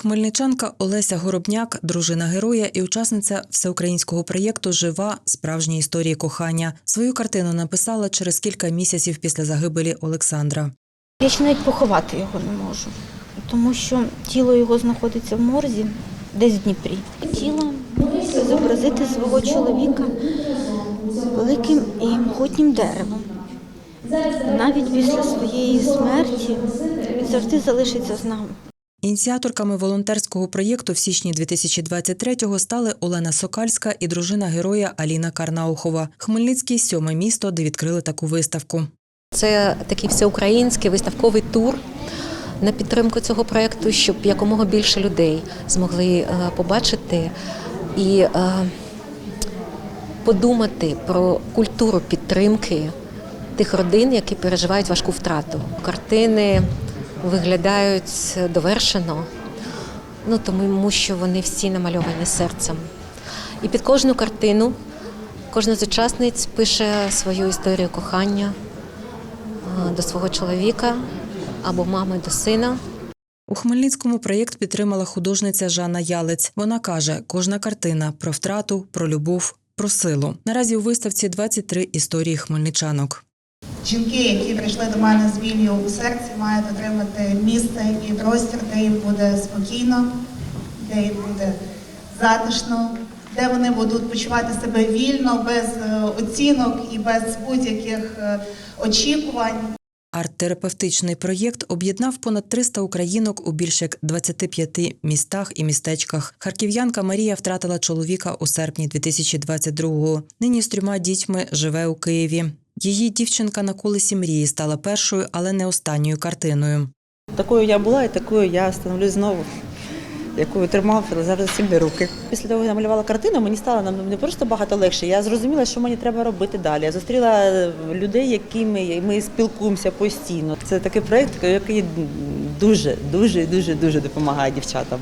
Хмельничанка Олеся Горобняк, дружина героя і учасниця всеукраїнського проєкту Жива справжні історії кохання. Свою картину написала через кілька місяців після загибелі Олександра. Я ще навіть поховати його не можу, тому що тіло його знаходиться в морзі, десь в Дніпрі. Хотіла зобразити свого чоловіка великим і могутнім деревом. Навіть після своєї смерті він завжди залишиться з нами. Ініціаторками волонтерського проєкту в січні 2023-го стали Олена Сокальська і дружина героя Аліна Карнаухова. Хмельницький сьоме місто, де відкрили таку виставку. Це такий всеукраїнський виставковий тур на підтримку цього проєкту, щоб якомога більше людей змогли е, побачити і е, подумати про культуру підтримки тих родин, які переживають важку втрату. Картини виглядають довершено, ну тому що вони всі намальовані серцем. І під кожну картину кожна з учасниць пише свою історію кохання е, до свого чоловіка або мами до сина. У Хмельницькому проєкт підтримала художниця Жанна Ялець. Вона каже, кожна картина про втрату, про любов, про силу. Наразі у виставці 23 історії хмельничанок. Жінки, які прийшли до мене з віллю у серці, мають отримати місце і простір, де їм буде спокійно, де їм буде затишно, де вони будуть почувати себе вільно, без е, оцінок і без будь-яких е, очікувань. Арт-терапевтичний проєкт об'єднав понад 300 українок у більш як 25 містах і містечках. Харків'янка Марія втратила чоловіка у серпні 2022-го. Нині з трьома дітьми живе у Києві. Її дівчинка на колесі мрії стала першою, але не останньою картиною. Такою я була і такою я становлюсь знову, якою тримав зараз сильні руки. Після того, як я малювала картину, мені стало не просто багато легше. Я зрозуміла, що мені треба робити далі. Я зустріла людей, якими ми спілкуємося постійно. Це такий проєкт, який дуже, дуже, дуже, дуже допомагає дівчатам.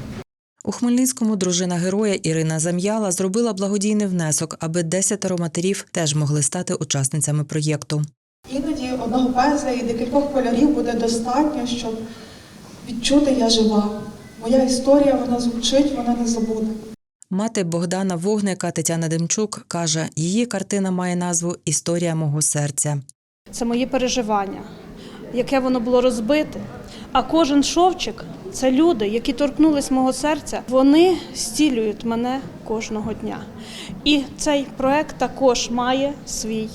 У Хмельницькому дружина героя Ірина Зам'яла зробила благодійний внесок, аби десятеро матерів теж могли стати учасницями проєкту. Іноді одного пензля і декількох кольорів буде достатньо, щоб відчути я жива. Моя історія вона звучить, вона не забуде. Мати Богдана Вогника Тетяна Демчук каже, її картина має назву Історія мого серця. це моє переживання, яке воно було розбите. А кожен шовчик це люди, які торкнулись мого серця. Вони зцілюють мене кожного дня. І цей проект також має свій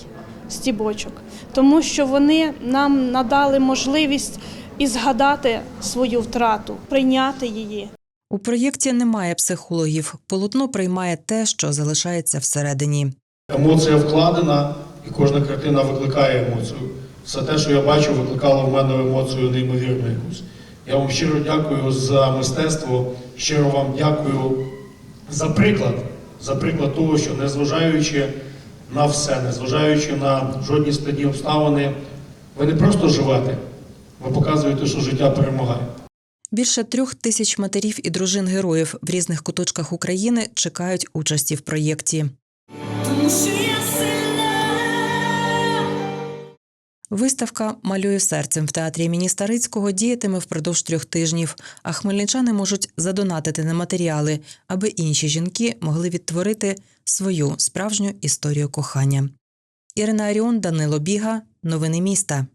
стібочок, тому що вони нам надали можливість і згадати свою втрату, прийняти її. У проєкті немає психологів. Полотно приймає те, що залишається всередині. Емоція вкладена, і кожна картина викликає емоцію. Все те, що я бачу, викликало в мене емоцію неймовірну якусь. Я вам щиро дякую за мистецтво, щиро вам дякую за приклад, за приклад того, що незважаючи на все, незважаючи на жодні складні обставини, ви не просто живете, ви показуєте, що життя перемагає. Більше трьох тисяч матерів і дружин героїв в різних куточках України чекають участі в проєкті. Виставка Малюю серцем в театрі імені Старицького діятиме впродовж трьох тижнів, а хмельничани можуть задонатити на матеріали, аби інші жінки могли відтворити свою справжню історію кохання. Ірина Аріон, Данило Біга. Новини міста.